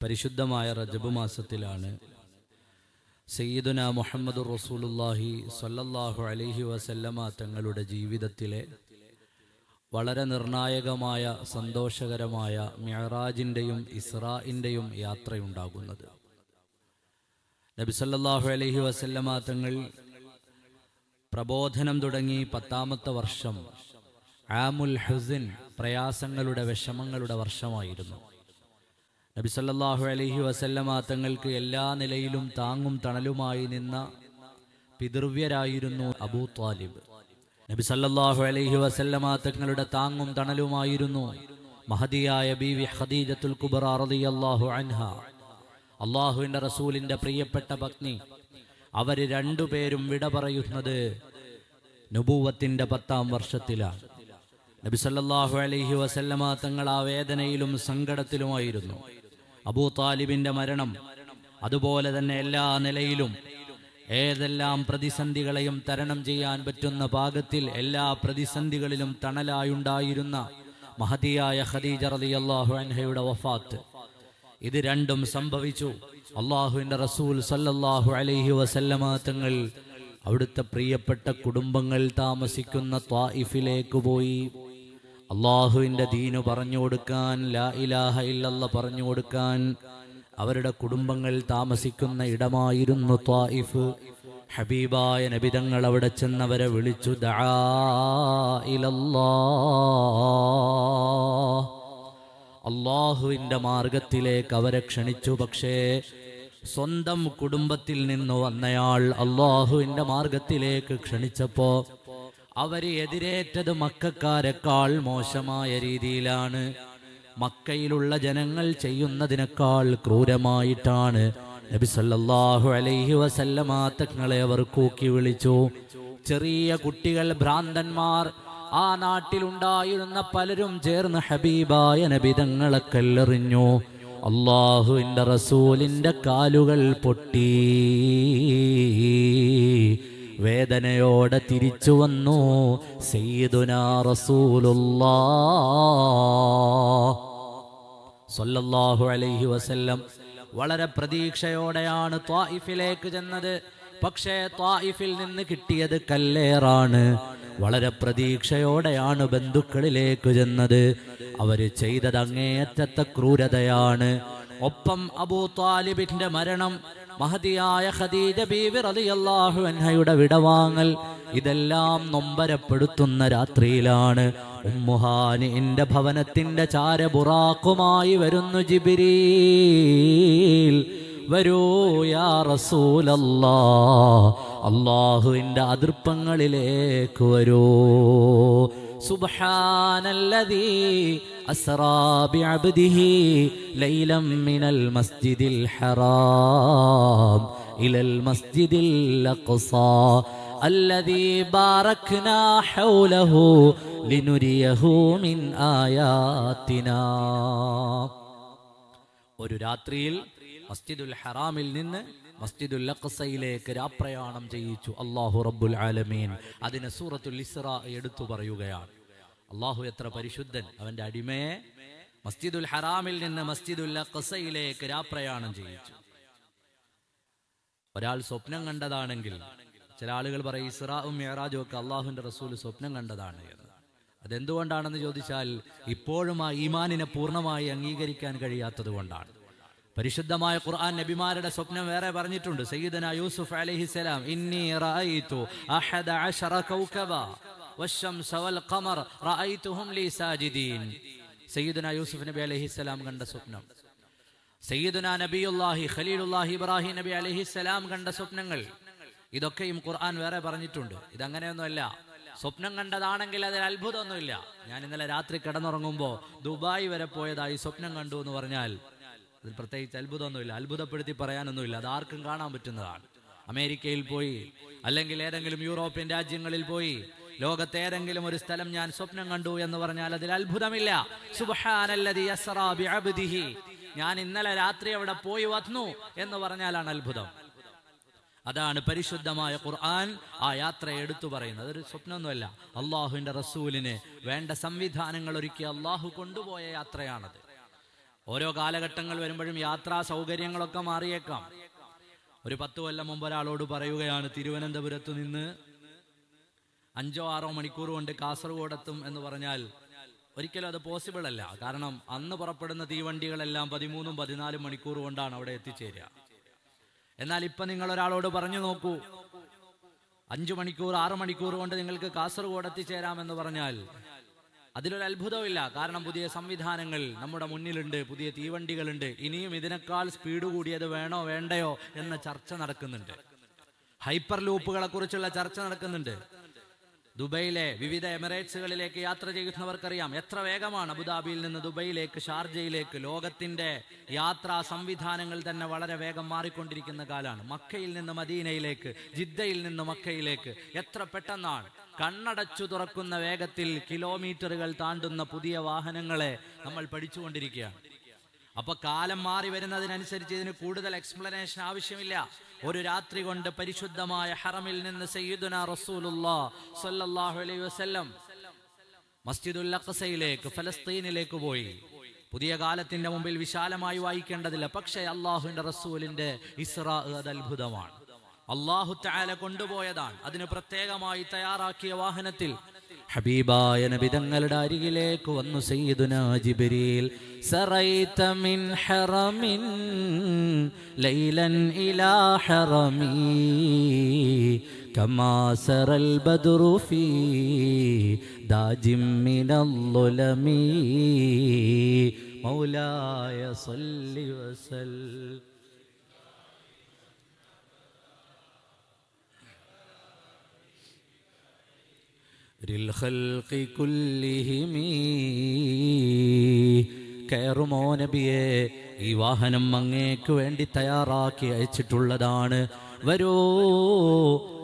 പരിശുദ്ധമായ റജബ് മാസത്തിലാണ് സയ്യിദുന മുഹമ്മദ് റസൂലുല്ലാഹി സല്ലല്ലാഹു അലൈഹി വസല്ലമ തങ്ങളുടെ ജീവിതത്തിലെ വളരെ നിർണായകമായ സന്തോഷകരമായ മിയറാജിന്റെയും ഇസ്രാഇന്റെയും യാത്രയുണ്ടാകുന്നത്. നബി സല്ലല്ലാഹു അലൈഹി വസല്ലമ തങ്ങൾ പ്രബോധനം തുടങ്ങി പത്താമത്തെ വർഷം ആമുൽ ഹുസിൻ പ്രയാസങ്ങളുടെ വിഷമങ്ങളുടെ വർഷമായിരുന്നു. നബി സല്ലല്ലാഹു അലൈഹി വസല്ലമ തങ്ങൾക്ക് എല്ലാ നിലയിലും താങ്ങും തണലുമായി നിന്ന പിതൃവ്യരായിരുന്നു അബൂ താലിബ് നബി സല്ലല്ലാഹു അലൈഹി വസല്ലമ തങ്ങളുടെ താങ്ങും തണലുമായിരുന്നു മഹതിയായ ബീവി ഖദീജത്തുൽ കുബറ റളിയല്ലാഹു അൻഹ. അള്ളാഹുവിന്റെ റസൂലിന്റെ പ്രിയപ്പെട്ട പത്നി. അവർ രണ്ടുപേരും വിട പറയുന്നത് നുബൂവത്തിന്റെ പത്താം വർഷത്തിലാണ്. നബി സല്ലല്ലാഹു അലൈഹി വസല്ലമ തങ്ങൾ ആ വേദനയിലും സങ്കടത്തിലുമായിരുന്നു. അബൂ താലിബിന്റെ മരണം. അതുപോലെ തന്നെ എല്ലാ നിലയിലും ഏതെല്ലാം പ്രതിസന്ധികളെയും തരണം ചെയ്യാൻ പറ്റുന്ന ഭാഗത്തിൽ എല്ലാ പ്രതിസന്ധികളിലും തണലായുണ്ടായിരുന്ന മഹതിയായ ഖദീജ റളിയല്ലാഹു അൻഹയുടെ വഫാത്ത്. ഇത് രണ്ടും സംഭവിച്ചു. അള്ളാഹുവിന്റെ റസൂൽ സല്ലല്ലാഹു അലൈഹി വസല്ലമ തങ്ങൾ അവിടുത്തെ പ്രിയപ്പെട്ട കുടുംബങ്ങൾ താമസിക്കുന്ന ത്വായിഫിലേക്ക് പോയി. അള്ളാഹുവിന്റെ ദീനു പറഞ്ഞു കൊടുക്കാൻ ലാ ഇലാഹ ഇല്ലല്ല പറഞ്ഞു കൊടുക്കാൻ അവരുടെ കുടുംബങ്ങൾ താമസിക്കുന്ന ഇടമായിരുന്നു ത്വായിഫ് ഹബീബായ നബിതങ്ങൾ അവിടെ ചെന്നവരെ വിളിച്ചു അള്ളാഹുവിന്റെ മാർഗത്തിലേക്ക് അവരെ ക്ഷണിച്ചു പക്ഷേ സ്വന്തം കുടുംബത്തിൽ നിന്ന് വന്നയാൾ അള്ളാഹുവിന്റെ മാർഗത്തിലേക്ക് ക്ഷണിച്ചപ്പോ അവർ എതിരേറ്റത് മക്കാരെക്കാൾ മോശമായ രീതിയിലാണ്. മക്കയിലുള്ള ജനങ്ങൾ ചെയ്യുന്നതിനേക്കാൾ ക്രൂരമായിട്ടാണ്. നബി സല്ലല്ലാഹു അലൈഹി വസല്ലമ തങ്ങളെ അവർ കൂക്കി വിളിച്ചു. ചെറിയ കുട്ടികൾ ഭ്രാന്തന്മാർ ആ നാട്ടിലുണ്ടായിരുന്ന പലരും ചേർന്ന് ഹബീബായ നബിതങ്ങളെ കല്ലെറിഞ്ഞു. അള്ളാഹുവിന്റെ റസൂലിന്റെ കാലുകൾ പൊട്ടി. വേദനയോടെ തിരിച്ചു വന്നു. സല്ലല്ലാഹു അലൈഹി വസല്ലം വളരെ പ്രതീക്ഷയോടെയാണ് ത്വായിഫിലേക്ക് ചെന്നത്. പക്ഷേ ത്വായിഫിൽ നിന്ന് കിട്ടിയത് കല്ലേറാണ്. വളരെ പ്രതീക്ഷയോടെയാണ് ബന്ധുക്കളിലേക്ക് ചെന്നത്. അവർ ചെയ്തത് അങ്ങേയറ്റത്തെ ക്രൂരതയാണ്. ഒപ്പം അബൂ താലിബിന്റെ മരണം മഹതിയായ ഖദീജ ബീവി റളിയല്ലാഹു അൻഹയുടെ വിടവാങ്ങൽ ഇതെല്ലാം നൊമ്പരപ്പെടുത്തുന്ന രാത്രിയിലാണ്. ഉമ്മുഹാനിന്റെ ഭവനത്തിന്റെ ചാരബുറാക്കുമായി വരുന്നു ജിബിരീൽ. വരൂ യാ റസൂലല്ലാ അള്ളാഹുവിന്റെ അതിർപ്പങ്ങളിലേക്ക് വരൂ. സുബ്ഹാനല്ലദീ അസ്റാ ബിഅബ്ദിഹി ലൈലം മിനൽ മസ്ജിദിൽ ഹറാം ഇലൽ മസ്ജിദിൽ അഖ്സാ الذي باركنا حوله لنريه من آياتنا ഒരു രാത്രിയിൽ മസ്ജിദുൽ ഹറാമിൽ നിന്ന് മസ്ജിദുൽ അഖ്സയിലേക്ക് രാപ്രയാണം ചെയ്യിച്ചു അള്ളാഹു റബ്ബുൽ ആലമീൻ അതിനെ സൂറത്തുൽ ഇസ്ര എടുത്തു പറയുകയാണ് അള്ളാഹു എത്ര പരിശുദ്ധൻ. അവന്റെ അടിമയെ മസ്ജിദുൽ ഹറാമിൽ നിന്ന് മസ്ജിദുൽ അഖസയിലേക്ക് രാപ്രയാണം ചെയ്യിച്ചു. ഒരാൾ സ്വപ്നം കണ്ടതാണെങ്കിൽ ചില ആളുകൾ പറയും ഇസ്രാവും മേറാജും ഒക്കെ അള്ളാഹുവിന്റെ റസൂൽ സ്വപ്നം കണ്ടതാണ് എന്ന്. അതെന്തുകൊണ്ടാണെന്ന് ചോദിച്ചാൽ ഇപ്പോഴും ആ ഈമാനിനെ പൂർണമായി അംഗീകരിക്കാൻ കഴിയാത്തത് കൊണ്ടാണ്. പരിശുദ്ധമായ ഖുർആൻ നബിമാരുടെ സ്വപ്നം വേറെ പറഞ്ഞിട്ടുണ്ട്. സയ്യിദന യൂസുഫ് അലൈഹിസ്സലാം ഇന്നി റഅയ്തു അഹദ അശറ കൗകബ. സയ്യിദുന യൂസുഫ് നബി അലഹിസ്സലാം കണ്ട സ്വപ്നം. സയ്യിദുന നബിയുള്ളാഹി ഖലീലുല്ലാഹി ഇബ്രാഹിം നബി അലഹിസ്സലാം കണ്ട സ്വപ്നങ്ങൾ. ഇതൊക്കെയും ഖുർആൻ വേറെ പറഞ്ഞിട്ടുണ്ട്. ഇതങ്ങനെയൊന്നുമല്ല. സ്വപ്നം കണ്ടതാണെങ്കിൽ അതിൽ അത്ഭുതമൊന്നുമില്ല. ഞാൻ ഇന്നലെ രാത്രി കിടന്നുറങ്ങുമ്പോൾ ദുബായ് വരെ പോയതായി സ്വപ്നം കണ്ടു എന്ന് പറഞ്ഞാൽ അതിൽ പ്രത്യേകിച്ച് അത്ഭുതമൊന്നുമില്ല. അത്ഭുതപ്പെടുത്തി പറയാനൊന്നുമില്ല. അത് ആർക്കും കാണാൻ പറ്റുന്നതാണ്. അമേരിക്കയിൽ പോയി അല്ലെങ്കിൽ ഏതെങ്കിലും യൂറോപ്യൻ രാജ്യങ്ങളിൽ പോയി ലോകത്തെ ഏതെങ്കിലും ഒരു സ്ഥലം ഞാൻ സ്വപ്നം കണ്ടു എന്ന് പറഞ്ഞാൽ അതിൽ അത്ഭുതമില്ല. സുബ്ഹാനല്ലദി അസ്റാ ബിഅബ്ദിഹി. ഞാൻ ഇന്നലെ രാത്രി അവിടെ പോയി വന്നു എന്ന് പറഞ്ഞാലാണ് അത്ഭുതം. അതാണ് പരിശുദ്ധമായ ഖുർആൻ ആ യാത്ര എടുത്തു പറയുന്നത്. അതൊരു സ്വപ്നമൊന്നുമല്ല. അള്ളാഹുവിന്റെ റസൂലിന് വേണ്ട സംവിധാനങ്ങൾ ഒരുക്കി അള്ളാഹു കൊണ്ടുപോയ യാത്രയാണത്. ഓരോ കാലഘട്ടങ്ങൾ വരുമ്പോഴും യാത്രാ സൗകര്യങ്ങളൊക്കെ മാറിയേക്കാം. ഒരു പത്ത് കൊല്ലം മുമ്പ് ഒരാളോട് പറയുകയാണ് തിരുവനന്തപുരത്ത് നിന്ന് അഞ്ചോ ആറോ മണിക്കൂർ കൊണ്ട് കാസർഗോഡ് എത്തും എന്ന് പറഞ്ഞാൽ ഒരിക്കലും അത് പോസിബിൾ അല്ല. കാരണം അന്ന് പുറപ്പെടുന്ന തീവണ്ടികളെല്ലാം പതിമൂന്നും പതിനാലും മണിക്കൂർ കൊണ്ടാണ് അവിടെ എത്തിച്ചേരുക. എന്നാൽ ഇപ്പൊ നിങ്ങൾ ഒരാളോട് പറഞ്ഞു നോക്കൂ അഞ്ചു മണിക്കൂർ ആറ് മണിക്കൂർ കൊണ്ട് നിങ്ങൾക്ക് കാസർഗോഡ് എത്തിച്ചേരാമെന്ന് പറഞ്ഞാൽ അതിലൊരു അത്ഭുതമില്ല കാരണം പുതിയ സംവിധാനങ്ങൾ നമ്മുടെ മുന്നിലുണ്ട് പുതിയ തീവണ്ടികളുണ്ട്. ഇനിയും ഇതിനേക്കാൾ സ്പീഡ് കൂടിയത് വേണോ വേണ്ടയോ എന്ന ചർച്ച നടക്കുന്നുണ്ട്. ഹൈപ്പർ ലൂപ്പുകളെ കുറിച്ചുള്ള ചർച്ച നടക്കുന്നുണ്ട്. ദുബൈയിലെ വിവിധ എമിറേറ്റ്സുകളിലേക്ക് യാത്ര ചെയ്യുന്നവർക്കറിയാം എത്ര വേഗമാണ് അബുദാബിയിൽ നിന്ന് ദുബൈയിലേക്ക് ഷാർജയിലേക്ക് ലോകത്തിന്റെ യാത്രാ സംവിധാനങ്ങൾ തന്നെ വളരെ വേഗം മാറിക്കൊണ്ടിരിക്കുന്ന കാലമാണ് മക്കയിൽ നിന്ന് മദീനയിലേക്ക് ജിദ്ദയിൽ നിന്ന് മക്കയിലേക്ക് എത്ര പെട്ടെന്നാണ്. കണ്ണടച്ചു തുറക്കുന്ന വേഗത്തിൽ കിലോമീറ്ററുകൾ താണ്ടുന്ന പുതിയ വാഹനങ്ങളെ നമ്മൾ പഠിച്ചുകൊണ്ടിരിക്കുകയാണ്. അപ്പൊ കാലം മാറി വരുന്നതിനനുസരിച്ച് ഇതിന് കൂടുതൽ എക്സ്പ്ലനേഷൻ ആവശ്യമില്ല. ഒരു രാത്രി കൊണ്ട് പരിശുദ്ധമായ ഹറമിൽ നിന്ന് സയ്യിദുന റസൂലുള്ളാ സ്വല്ലല്ലാഹു അലൈഹി വസല്ലം മസ്ജിദുൽ അഖസയിലേക്ക് ഫലസ്തീനിലേക്ക് പോയി. പുതിയ കാലത്തിന്റെ മുമ്പിൽ വിശാലമായി വായിക്കേണ്ടതില്ല. പക്ഷേ അള്ളാഹുവിന്റെ റസൂലിന്റെ ഇസ്രാ അത് അത്ഭുതമാണ്. അള്ളാഹു തആല കൊണ്ടുപോയതാണ്. അതിന് പ്രത്യേകമായി തയ്യാറാക്കിയ വാഹനത്തിൽ ഹബീബായ നബി തങ്ങളുടെ അരികിലേക്ക് വന്നു സയ്യിദുന ജിബ്രീൽ സറൈത മിൻ ഹറമിൻ ലൈലൻ ഇലാ ഹറമി كما سرى البدر في داج من الظلم مولاي صل وسلم للخلق كلهم കയറുമോ നബിയെ ഈ വാഹനം അങ്ങേക്ക് വേണ്ടി തയ്യാറാക്കി അയച്ചിട്ടുള്ളതാണ് വരൂ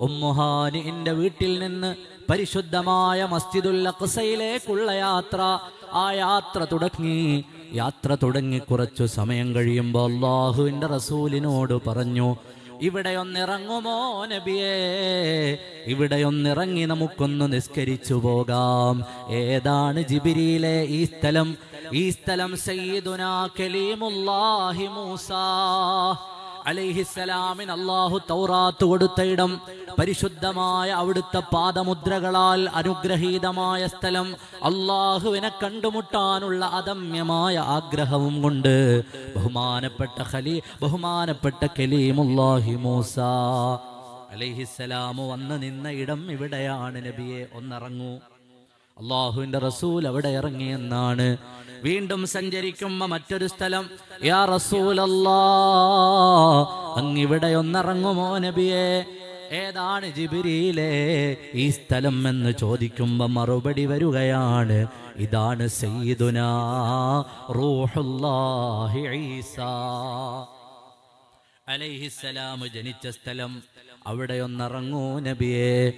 ഉമ്മുഹാനി എന്റെ വീട്ടിൽ നിന്ന് പരിശുദ്ധമായ മസ്ജിദുൽ അഖ്സയിലേക്കുള്ള യാത്ര ആ യാത്ര തുടങ്ങി യാത്ര തുടങ്ങി കുറച്ചു സമയം കഴിയുമ്പോൾ അള്ളാഹുവിന്റെ റസൂലിനോട് പറഞ്ഞു ഇവിടെ ഒന്നിറങ്ങുമോ നബിയേ? ഇവിടെ ഒന്നിറങ്ങി നമുക്കൊന്ന് നിസ്കരിച്ചു പോകാം. ഏതാണ് ജിബിരിയിലെ ഈ സ്ഥലം? ഈ സ്ഥലം സയ്യിദുനാ കലീമുല്ലാഹി മൂസ. അലൈഹിസ്സലാമിന് അള്ളാഹു തൗറാത്ത് കൊടുത്ത ഇടം പരിശുദ്ധമായ അവിടുത്തെ പാദമുദ്രകളാൽ അനുഗ്രഹീതമായ സ്ഥലം അള്ളാഹുവിനെ കണ്ടുമുട്ടാനുള്ള അദമ്യമായ ആഗ്രഹവും കൊണ്ട് ബഹുമാനപ്പെട്ട ഖലീ ബഹുമാനപ്പെട്ട കലീമുല്ലാഹി മൂസ. അലൈഹിസ്സലാമു വന്ന് നിന്ന ഇടം ഇവിടെയാണ് നബിയെ ഒന്നിറങ്ങൂ. അള്ളാഹുവിന്റെ റസൂൽ അവിടെ ഇറങ്ങിയെന്നാണ്. വീണ്ടും സഞ്ചരിക്കുമ്പോ മറ്റൊരു സ്ഥലം. യാ റസൂലല്ലാ അങ്ങിവിടെ ഒന്നിറങ്ങുമോ നബിയെ? ഏതാണ് ജിബിരിയിലെ ഈ സ്ഥലം എന്ന് ചോദിക്കുമ്പോ മറുപടി വരികയാണ്. ഇതാണ് സയ്യിദുനാ റൂഹുല്ലാഹി അലൈഹിസ്സലാം ജനിച്ച സ്ഥലം. അവിടെ ഒന്നിറങ്ങൂ നബിയെ.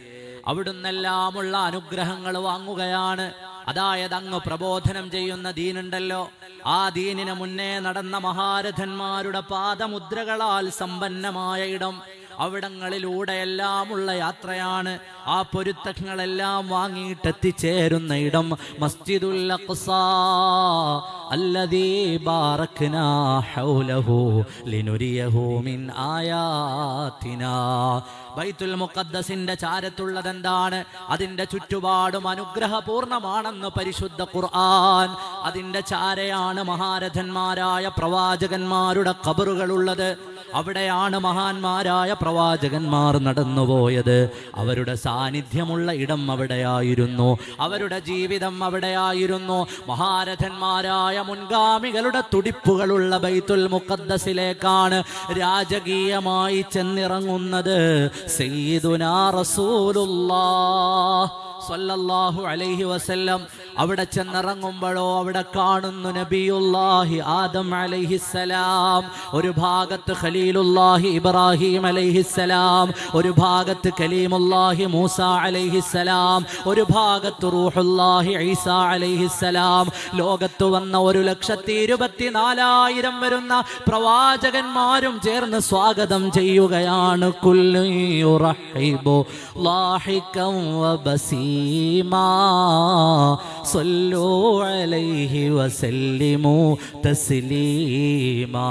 അവിടുന്നെല്ലാമുള്ള അനുഗ്രഹങ്ങൾ വാങ്ങുകയാണ്. അതായത് അങ്ങ് പ്രബോധനം ചെയ്യുന്ന ദീനുണ്ടല്ലോ. ആ ദീനിന് മുന്നേ നടന്ന മഹാരഥന്മാരുടെ പാദമുദ്രകളാൽ സമ്പന്നമായ ഇടം. അവിടങ്ങളിലൂടെയെല്ലാമുള്ള യാത്രയാണ് ആ പൊരുത്തങ്ങളെല്ലാം വാങ്ങിയിട്ട് എത്തിച്ചേരുന്ന ഇടം. മസ്ജിദുൽ അഖ്സ ബാറക്നാ ഹൗലഹു ലിനുരിയഹു മിൻ ആയാതിനാ ബൈത്തുൽ മുഖദ്ദസിന്റെ ചാരത്തുള്ളത് എന്താണ് അതിന്റെ ചുറ്റുപാടും അനുഗ്രഹപൂർണമാണെന്ന് പരിശുദ്ധ ഖുർആൻ. അതിന്റെ ചാരയാണ് മഹാരഥന്മാരായ പ്രവാചകന്മാരുടെ ഖബറുകളുള്ളത്. അവിടെയാണ് മഹാന്മാരായ പ്രവാചകന്മാർ നടന്നുപോയത് അവരുടെ സാന്നിധ്യമുള്ള ഇടം അവിടെയായിരുന്നു. അവരുടെ ജീവിതം അവിടെയായിരുന്നു. മഹാരഥന്മാരായ മുൻഗാമികളുടെ തുടിപ്പുകളുള്ള ബൈത്തുൽ മുഖദ്ദസിലേക്കാണ് രാജകീയമായി ചെന്നിറങ്ങുന്നത്. സയ്യിദുനാ റസൂലുള്ളാഹ് സ്വല്ലല്ലാഹു അലൈഹി വസല്ലം. അവിടെ ചെന്നിറങ്ങുമ്പോഴോ അവിടെ കാണുന്നു നബിയുല്ലാഹി ആദം അലൈഹിസ്സലാം. ഒരു ഭാഗത്ത് ഖലീലുല്ലാഹി ഇബ്രാഹിം അലൈഹിസ്സലാം. ഒരു ഭാഗത്ത് കലീമുല്ലാഹി മൂസ അലൈഹിസ്സലാം. ഒരു ഭാഗത്ത് റൂഹുല്ലാഹി ഈസ അലൈഹിസ്സലാം. ലോകത്ത് വന്ന ഒരു ലക്ഷത്തി ഇരുപത്തിനാലായിരം വരുന്ന പ്രവാചകന്മാരും ചേർന്ന് സ്വാഗതം ചെയ്യുകയാണ്. കുല്ലു യുറഹിബു ലാഹികം വബസീമാ സല്ലു അലൈഹി വസല്ലിമു തസ്ലീമാ.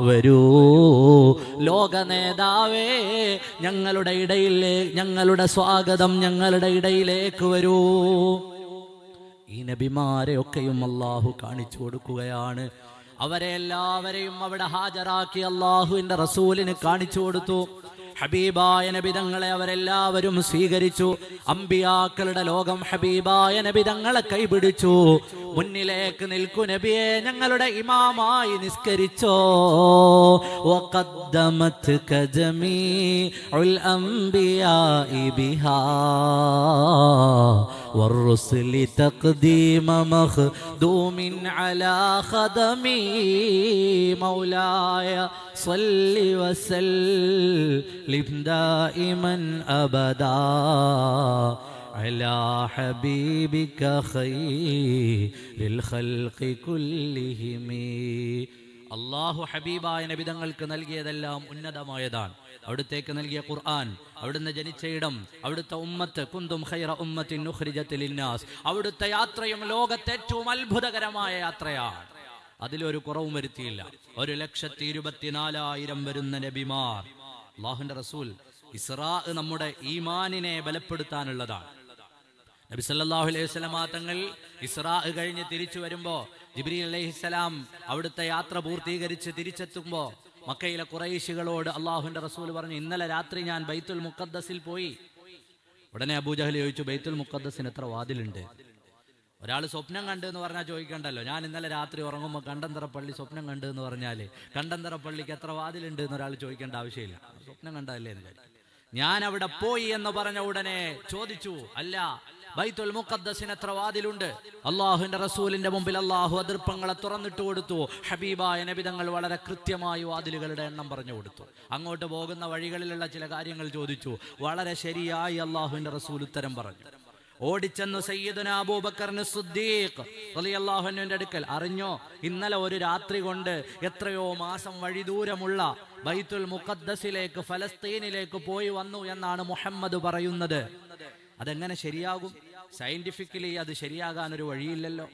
വരൂ. ലോക നേതാവേ ഞങ്ങളുടെ ഇടയിലേ ഞങ്ങളുടെ സ്വാഗതം ഞങ്ങളുടെ ഇടയിലേക്ക് വരൂ. ഈ നബിമാരെ ഒക്കെയും അള്ളാഹു കാണിച്ചു കൊടുക്കുകയാണ്. അവരെ എല്ലാവരെയും അവിടെ ഹാജരാക്കി അള്ളാഹുവിന്റെ റസൂലിന് കാണിച്ചു കൊടുത്തു. ഹബീബായ നബിതങ്ങളെ അവരെല്ലാവരും സ്വീകരിച്ചു അമ്പിയാക്കളുടെ ലോകം ഹബീബായ നബിതങ്ങളെ കൈപിടിച്ചു മുന്നിലേക്ക് നിൽക്കു നബിയെ ഞങ്ങളുടെ ഇമാമായി നിസ്കരിച്ചോ وقدمتك جميع الأنبياء بها والرسل تقديم مخدوم على خدمي مولاي. صل وسلم دائما أبدا على حبيبك خير الخلق كلهم. അള്ളാഹു ഹബീബായ നബിതങ്ങൾക്ക് നൽകിയതെല്ലാം ഉന്നതമായതാണ്. അവിടുത്തേക്ക് നൽകിയ ഖുർആൻ അവിടുന്ന് ജനിച്ച ഇടം അവിടുത്തെ ഉമ്മത്ത് കുന്തും ഖൈറ ഉമ്മത്തിൻ നുഖ്രിജത്തിൽ ഇന്നാസ് അവിടുത്തെ യാത്രയും ലോകത്തെ ഏറ്റവും അത്ഭുതകരമായ യാത്രയാണ്. അതിലൊരു കുറവും വരുത്തിയില്ല. ഒരു ലക്ഷത്തി ഇരുപത്തിനാലായിരം വരുന്ന നബിമാർ. അള്ളാഹുന്റെ റസൂൽ ഇസ്രാ നമ്മുടെ ഈമാനിനെ ബലപ്പെടുത്താനുള്ളതാണ്. നബി സല്ലല്ലാഹു അലൈഹി വസല്ലമ തങ്ങൾ ഇസ്രാ കഴിഞ്ഞ് തിരിച്ചു വരുമ്പോ ജിബ്രീൽ അലൈഹിസ്സലാം അവിടുത്തെ യാത്ര പൂർത്തീകരിച്ച് തിരിച്ചെത്തുമ്പോ മക്കയിലെ കുറേശികളോട് അള്ളാഹുവിന്റെ റസൂൽ പറഞ്ഞു ഇന്നലെ രാത്രി ഞാൻ ബൈത്തുൽ മുഖദ്ദസിൽ പോയി. ഉടനെ അബൂജഹൽ ചോദിച്ചു ബൈത്തുൽ മുഖദ്ദസിന് എത്ര വാതിലുണ്ട്? ഒരാൾ സ്വപ്നം കണ്ടു എന്ന് പറഞ്ഞാൽ ചോദിക്കണ്ടല്ലോ. ഞാൻ ഇന്നലെ രാത്രി ഉറങ്ങുമ്പോൾ കണ്ടന്തര പള്ളി സ്വപ്നം കണ്ടു എന്ന് പറഞ്ഞാൽ കണ്ടന്തര പള്ളിക്ക് എത്ര വാതിലുണ്ട്? എന്ന് ഒരാൾ ചോദിക്കേണ്ട ആവശ്യമില്ല. സ്വപ്നം കണ്ടതല്ലേ ഞാൻ അവിടെ പോയി എന്ന് പറഞ്ഞ ഉടനെ ചോദിച്ചു അല്ല ബൈത്തുൽ മുഖദ്ദസിന് എത്ര വാതിലുണ്ട്? അള്ളാഹുവിന്റെ റസൂലിന്റെ മുമ്പിൽ അള്ളാഹു അതിർപ്പങ്ങളെ തുറന്നിട്ട് കൊടുത്തു. ഹബീബായ നബിതങ്ങൾ വളരെ കൃത്യമായി വാതിലുകളുടെ എണ്ണം പറഞ്ഞു കൊടുത്തു. അങ്ങോട്ട് പോകുന്ന വഴികളിലുള്ള ചില കാര്യങ്ങൾ ചോദിച്ചു. വളരെ ശരിയായി അള്ളാഹുവിന്റെ റസൂൽ ഉത്തരം പറഞ്ഞു. ഓടിച്ചെന്നു സയ്യിദുന അബൂബക്കറിന് സുദ്ദീഖ് റളിയല്ലാഹുവിന്റെ അടുക്കൽ. അറിഞ്ഞോ? ഇന്നലെ ഒരു രാത്രി കൊണ്ട് എത്രയോ മാസം വഴി ദൂരമുള്ള ബൈത്തുൽ മുഖദ്ദസിലേക്ക് ഫലസ്തീനിലേക്ക് പോയി വന്നു എന്നാണ് മുഹമ്മദ് പറയുന്നത്. അതെങ്ങനെ ശരിയാകും? സയന്റിഫിക്കലി അത് ശരിയാകാൻ ഒരു വഴിയില്ലല്ലോ.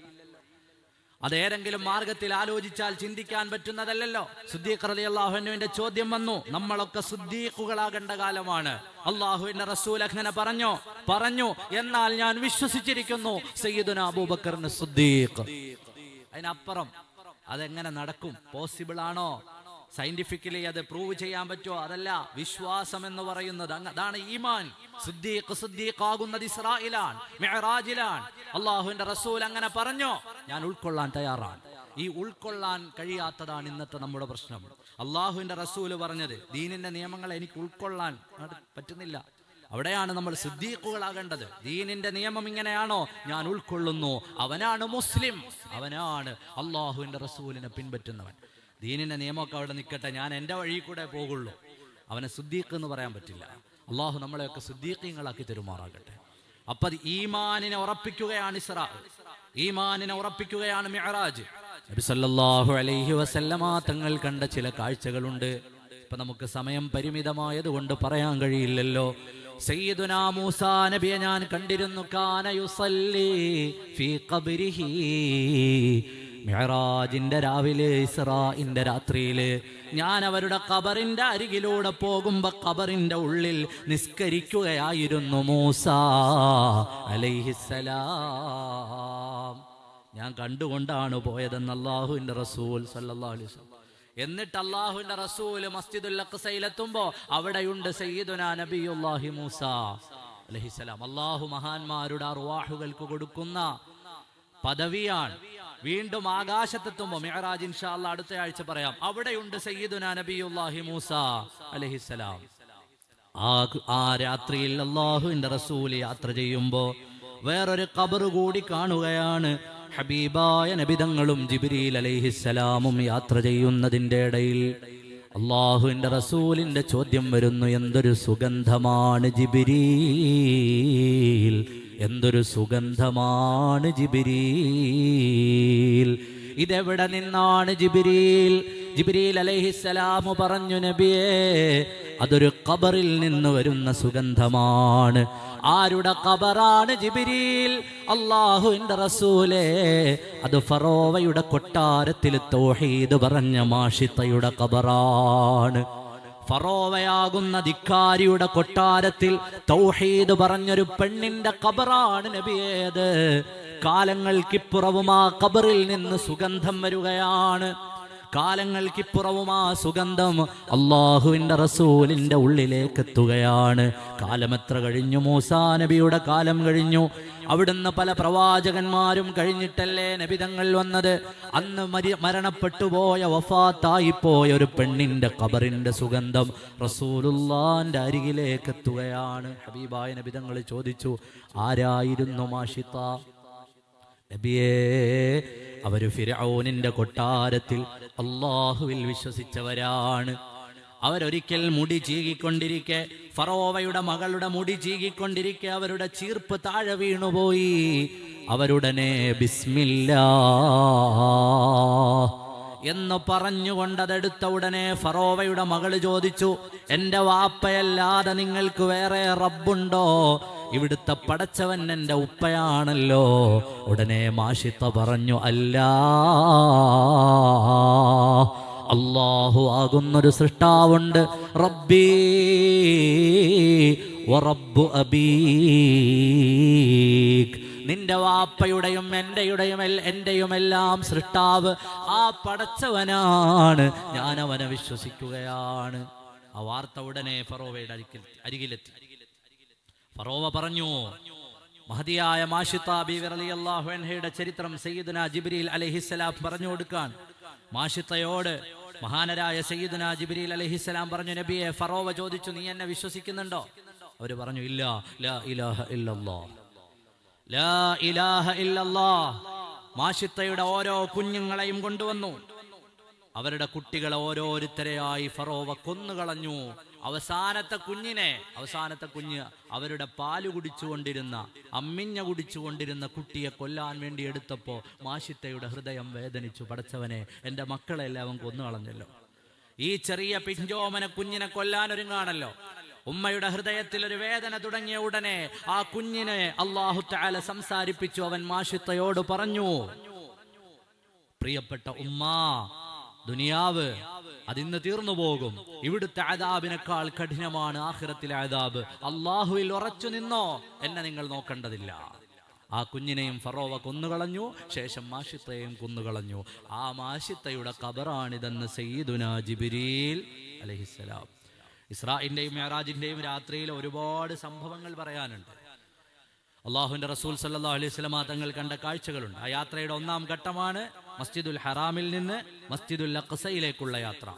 അതേതെങ്കിലും മാർഗത്തിൽ ആലോചിച്ചാൽ ചിന്തിക്കാൻ പറ്റുന്നതല്ലല്ലോ. സുദ്ദീഖ് അലി അള്ളാഹുവിന്റെ ചോദ്യം വന്നു. നമ്മളൊക്കെ സുദ്ദീഖുകളാകേണ്ട കാലമാണ്. അള്ളാഹുവിന്റെ റസൂൽ അങ്ങനെ പറഞ്ഞോ? പറഞ്ഞു. എന്നാൽ ഞാൻ വിശ്വസിച്ചിരിക്കുന്നു. സയ്യിദുന അബൂബക്കറിന് സുദ്ദീഖ്. അതിനപ്പുറം അതെങ്ങനെ നടക്കും? പോസിബിൾ ആണോ? സയന്റിഫിക്കലി അത് പ്രൂവ് ചെയ്യാൻ പറ്റുമോ? അതല്ല വിശ്വാസം എന്ന് പറയുന്നത് അതാണ് ഈമാൻ. സിദ്ദീഖ് അള്ളാഹുവിന്റെ റസൂൽ അങ്ങനെ പറഞ്ഞോ. ഞാൻ ഉൾക്കൊള്ളാൻ തയ്യാറാണ്. ഈ ഉൾക്കൊള്ളാൻ കഴിയാത്തതാണ് ഇന്നത്തെ നമ്മുടെ പ്രശ്നം. അള്ളാഹുവിന്റെ റസൂൽ പറഞ്ഞത് ദീനിന്റെ നിയമങ്ങൾ എനിക്ക് ഉൾക്കൊള്ളാൻ പറ്റുന്നില്ല. അവിടെയാണ് നമ്മൾ സിദ്ദീഖുകളാകേണ്ടത്. ദീനിന്റെ നിയമം ഇങ്ങനെയാണോ? ഞാൻ ഉൾക്കൊള്ളുന്നു. അവനാണ് മുസ്ലിം. അവനാണ് അള്ളാഹുവിന്റെ റസൂലിനെ പിൻപറ്റുന്നവൻ. ദീനിന്റെ നിയമമൊക്കെ അവിടെ നിൽക്കട്ടെ ഞാൻ എന്റെ വഴി കൂടെ പോകുള്ളൂ. അവനെ സുദ്ദീഖ് എന്ന് പറയാൻ പറ്റില്ല. അള്ളാഹു നമ്മളെയൊക്കെ സുദ്ദീഖ്യങ്ങളാക്കി തെരുമാറാകട്ടെ. അപ്പൊ ഈമാനിനെ ഉറപ്പിക്കുകയാണ് ഇസ്രാ. ഈമാനിനെ ഉറപ്പിക്കുകയാണ് മെഹറാജ് നബി സല്ലല്ലാഹു അലൈഹി വസല്ലമ തങ്ങൾ കണ്ട ചില കാഴ്ചകളുണ്ട്. ഇപ്പൊ നമുക്ക് സമയം പരിമിതമായത് കൊണ്ട് പറയാൻ കഴിയില്ലല്ലോ. സയ്യിദുനാ നബിയെ ഞാൻ കണ്ടിരുന്നു. കാന യുസല്ലി ഫീ മിഹറാജിന്റെ രാവിലെ ഇസ്രാഇന്റെ രാത്രിയിൽ ഞാൻ അവരുടെ കബറിന്റെ അരികിലൂടെ പോകുമ്പോ കബറിന്റെ ഉള്ളിൽ നിസ്കരിക്കുകയായിരുന്നു മൂസ അലൈഹിസലാം ഞാൻ കണ്ടുകൊണ്ടാണ് പോയതെന്ന് അള്ളാഹുവിന്റെ റസൂൽ സല്ലല്ലാഹു അലൈഹി വസല്ലം. എന്നിട്ട് അള്ളാഹുവിന്റെ റസൂൽ മസ്ജിദുൽ അക്സയിലെത്തുമ്പോ അവിടെയുണ്ട് സയ്യിദുനാ നബിയുല്ലാഹി മൂസ അലൈഹിസ്സലാം. അള്ളാഹു മഹാന്മാരുടെ അർവാഹുകൾക്ക് കൊടുക്കുന്ന പദവിയാണ് വീണ്ടും ആകാശത്തെത്തുമ്പോ മെഹറാജ് ഇൻഷാ അല്ലാ അടുത്ത ആഴ്ച പറയാം. അവിടെയുണ്ട് സയ്യിദുന നബിയുല്ലാഹി മൂസ അലഹിസലാം ആ ആ രാത്രിയിൽ അള്ളാഹുവിന്റെ റസൂൽ യാത്ര ചെയ്യുമ്പോ വേറൊരു കബറ് കൂടി കാണുകയാണ്. ഹബീബായ നബിതങ്ങളും ജിബിരിയിൽ അലൈഹിസ്സലാമും യാത്ര ചെയ്യുന്നതിന്റെ ഇടയിൽ അള്ളാഹുവിന്റെ റസൂലിന്റെ ചോദ്യം വരുന്നു എന്തൊരു സുഗന്ധമാണ് ജിബിരീൽ? എന്തൊരു സുഗന്ധമാണ് ജിബിരീൽ. ഇതെവിടെ നിന്നാണ് ജിബിരിയിൽ ജിബ്രീൽ അലൈഹിസ്സലാം പറഞ്ഞു നബിയേ അതൊരു കബറിൽ നിന്ന് വരുന്ന സുഗന്ധമാണ്. ആരുടെ കബറാണ് ജിബ്രീൽ? അള്ളാഹുവിന്റെ റസൂലേ. അത് ഫറോവയുടെ കൊട്ടാരത്തിൽ തൗഹീദ് പറഞ്ഞ മാഷിത്തയുടെ ഖബറാണ്. ഫറോവയാകുന്ന ധിക്കാരിയുടെ കൊട്ടാരത്തിൽ തൗഹീദ് പറഞ്ഞൊരു പെണ്ണിന്റെ കബറാണ് നബിയേത്. കാലങ്ങൾക്കിപ്പുറവും ആ കബറിൽ നിന്ന് സുഗന്ധം വരികയാണ്. കാലങ്ങൾക്കിപ്പുറവും ആ സുഗന്ധം അള്ളാഹുവിന്റെ റസൂലിന്റെ ഉള്ളിലേക്ക് എത്തുകയാണ്. കാലമെത്ര കഴിഞ്ഞു മൂസാ നബിയുടെ കാലം കഴിഞ്ഞു? അവിടുന്ന് പല പ്രവാചകന്മാരും കഴിഞ്ഞിട്ടല്ലേ നബിതങ്ങൾ വന്നത്? അന്ന് മരി മരണപ്പെട്ടു പോയ വഫാത്തായി പോയ ഒരു പെണ്ണിന്റെ കബറിന്റെ സുഗന്ധം റസൂലുല്ലാന്റെ അരികിലേക്ക് എത്തുകയാണ് ഹബീബായ നബിതങ്ങൾ ചോദിച്ചു ആരായിരുന്നു മാഷിത്ത? നബിയേ അവർ ഫിരൗനിന്റെ കൊട്ടാരത്തിൽ അള്ളാഹുവിൽ വിശ്വസിച്ചവരാണ്. അവരൊരിക്കൽ മുടി ചീകിക്കൊണ്ടിരിക്കെ ഫറോവയുടെ മകളുടെ മുടി ചീകിക്കൊണ്ടിരിക്കെ അവരുടെ ചീർപ്പ് താഴെ വീണുപോയി. അവരുടനെ ബിസ്മില്ല എന്ന് പറഞ്ഞുകൊണ്ടതെടുത്ത ഉടനെ ഫറോവയുടെ മകൾ ചോദിച്ചു എന്റെ വാപ്പയല്ലാതെ നിങ്ങൾക്ക് വേറെ റബ്ബുണ്ടോ? ഇവിടുത്തെ പടച്ചവൻ എന്റെ ഉപ്പയാണല്ലോ. ഉടനെ മാഷിത്ത പറഞ്ഞു അല്ല. അള്ളാഹു ആകുന്നൊരു സൃഷ്ടാവുണ്ട്. റബ്ബീ വറബ്ബു നിന്റെ വാപ്പയുടെയും എന്റെയുടെയും എന്റെയുമെല്ലാം സൃഷ്ടാവ്. ആ പടച്ചവനാണ്. ഞാൻ അവനെ വിശ്വസിക്കുകയാണ്. ആ വാർത്ത ഉടനെ ഫറോവയുടെ അരികിൽ അരികിലെത്തി. ഫറോവ പറഞ്ഞു മഹതിയായ മാഷിത്ത ബീവി റളിയല്ലാഹു അൻഹയുടെ ചരിത്രം സയ്യിദുന ജിബ്രീൽ അലൈഹിസ്സലാം പറഞ്ഞു കൊടുക്കാൻ. മാഷിത്തയോട് മഹാനരായ സയ്യിദുന ജിബ്രീൽ അലഹിസ്സലാം പറഞ്ഞു നബിയെ ഫറോവ ചോദിച്ചു നീ എന്നെ വിശ്വസിക്കുന്നുണ്ടോ? അവർ പറഞ്ഞു ഇല്ല ലാ ഇലാഹ ഇല്ലല്ലാഹ് ലാ ഇലാഹ ഇല്ലല്ലാഹ് മാഷിത്തയുടെ ഓരോ കുഞ്ഞുങ്ങളെയും കൊണ്ടുവന്നു. അവരുടെ കുട്ടികളെ ഓരോരുത്തരെയായി ഫറോവ കൊന്നുകളഞ്ഞു. അവസാനത്തെ കുഞ്ഞിനെ അവസാനത്തെ കുഞ്ഞ് അവരുടെ പാൽ കുടിച്ചുകൊണ്ടിരുന്ന അമ്മിഞ്ഞ കുടിച്ചുകൊണ്ടിരുന്ന കുട്ടിയെ കൊല്ലാൻ വേണ്ടി എടുത്തപ്പോ മാഷിത്തയുടെ ഹൃദയം വേദനിച്ചു. പടച്ചവനെ എന്റെ മക്കളെല്ലാം കൊന്നു കളഞ്ഞല്ലോ. ഈ ചെറിയ പിഞ്ചോമന കുഞ്ഞിനെ കൊല്ലാൻ ഒരുങ്ങാണല്ലോ. ഉമ്മയുടെ ഹൃദയത്തിൽ ഒരു വേദന തുടങ്ങിയ ഉടനെ ആ കുഞ്ഞിനെ അള്ളാഹു താല സംസാരിപ്പിച്ചു. അവൻ മാഷിത്തയോട് പറഞ്ഞു പ്രിയപ്പെട്ട ഉമ്മ ദുനിയാവ് അതിന്ന് തീർന്നു പോകും. ഇവിടുത്തെ അതാബിനേക്കാൾ കഠിനമാണ് ആഖിറത്തിലെ അതാബ് അള്ളാഹുവിൽ ഉറച്ചു നിന്നോ എന്നെ നിങ്ങൾ നോക്കേണ്ടതില്ല. ആ കുഞ്ഞിനെയും ഫറോവ കൊന്നുകളഞ്ഞു ശേഷം മാഷിത്തയെയും കൊന്നുകളഞ്ഞു. ആ മാഷിത്തയുടെ കബറാണിതെന്ന് സയ്യിദുന ജിബിരീൽ അലഹിസ്സലാം. ഇസ്രായിന്റെയും മെഹറാജിന്റെയും രാത്രിയിൽ ഒരുപാട് സംഭവങ്ങൾ പറയാനുണ്ട്. അള്ളാഹുവിന്റെ റസൂൽ സല്ലാ അലൈഹി സ്വലമ തങ്ങൾ കണ്ട കാഴ്ചകളുണ്ട്. ആ യാത്രയുടെ ഒന്നാം ഘട്ടമാണ് മസ്ജിദുൽ ഹറാമിൽ നിന്ന് മസ്ജിദുൽ അഖസയിലേക്കുള്ള യാത്ര.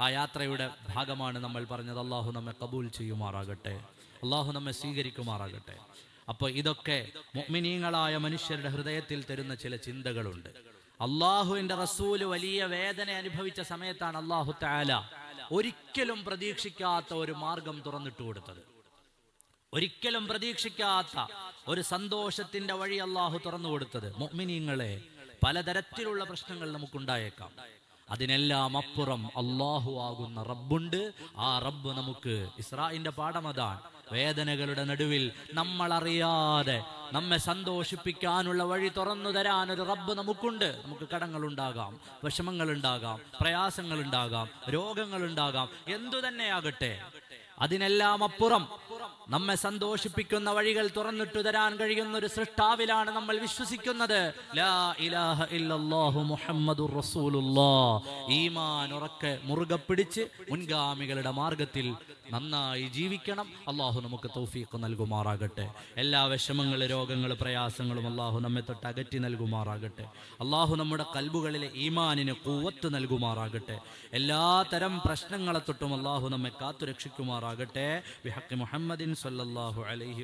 ആ യാത്രയുടെ ഭാഗമാണ് നമ്മൾ പറഞ്ഞത് അള്ളാഹു നമ്മെ കബൂൽ ചെയ്യുമാറാകട്ടെ. അള്ളാഹു നമ്മെ സ്വീകരിക്കുമാറാകട്ടെ. അപ്പോൾ ഇതൊക്കെ മുഅ്മിനീങ്ങളായ മനുഷ്യരുടെ ഹൃദയത്തിൽ തരുന്ന ചില ചിന്തകളുണ്ട്. അള്ളാഹുവിന്റെ റസൂൽ വലിയ വേദന അനുഭവിച്ച സമയത്താണ് അള്ളാഹു താല ഒരിക്കലും പ്രതീക്ഷിക്കാത്ത ഒരു മാർഗം തുറന്നിട്ട് കൊടുത്തത്. ഒരിക്കലും പ്രതീക്ഷിക്കാത്ത ഒരു സന്തോഷത്തിന്റെ വഴി അള്ളാഹു തുറന്നു കൊടുത്തത്. മൊമിനിങ്ങളെ പലതരത്തിലുള്ള പ്രശ്നങ്ങൾ നമുക്കുണ്ടായേക്കാം. അതിനെല്ലാം അപ്പുറം അള്ളാഹു ആകുന്ന റബ്ബുണ്ട്. ആ റബ്ബ് നമുക്ക് ഇസ്രായിന്റെ പാഠം അതാണ്. വേദനകളുടെ നടുവിൽ നമ്മൾ അറിയാതെ നമ്മെ സന്തോഷിപ്പിക്കാനുള്ള വഴി തുറന്നു തരാൻ ഒരു റബ്ബ് നമുക്കുണ്ട്. നമുക്ക് കടങ്ങൾ ഉണ്ടാകാം വിഷമങ്ങൾ ഉണ്ടാകാം പ്രയാസങ്ങൾ ഉണ്ടാകാം രോഗങ്ങൾ ഉണ്ടാകാം എന്തു തന്നെയാകട്ടെ അതിനെല്ലാം അപ്പുറം നമ്മെ സന്തോഷിപ്പിക്കുന്ന വഴികൾ തുറന്നിട്ടു തരാൻ കഴിയുന്ന ഒരു സൃഷ്ടാവിലാണ് നമ്മൾ വിശ്വസിക്കുന്നത്. ഈമാൻ ഉറക്കെ മുറുകെ പിടിച്ച് മുൻഗാമികളുടെ മാർഗത്തിൽ നന്നായി ജീവിക്കണം. അള്ളാഹു നമുക്ക് തൗഫീഖ് നൽകുമാറാകട്ടെ. എല്ലാ വിഷമങ്ങൾ രോഗങ്ങൾ പ്രയാസങ്ങളും അള്ളാഹു നമ്മെ തൊട്ട് അകറ്റി നൽകുമാറാകട്ടെ. അള്ളാഹു നമ്മുടെ കൽബുകളിലെ ഈമാനിന് കൂവത്ത് നൽകുമാറാകട്ടെ. എല്ലാ തരം പ്രശ്നങ്ങളെ തൊട്ടും അള്ളാഹു നമ്മെ കാത്തു രക്ഷിക്കുമാറാകട്ടെ മുഹമ്മദിൻ സല്ലാഹു അലൈഹി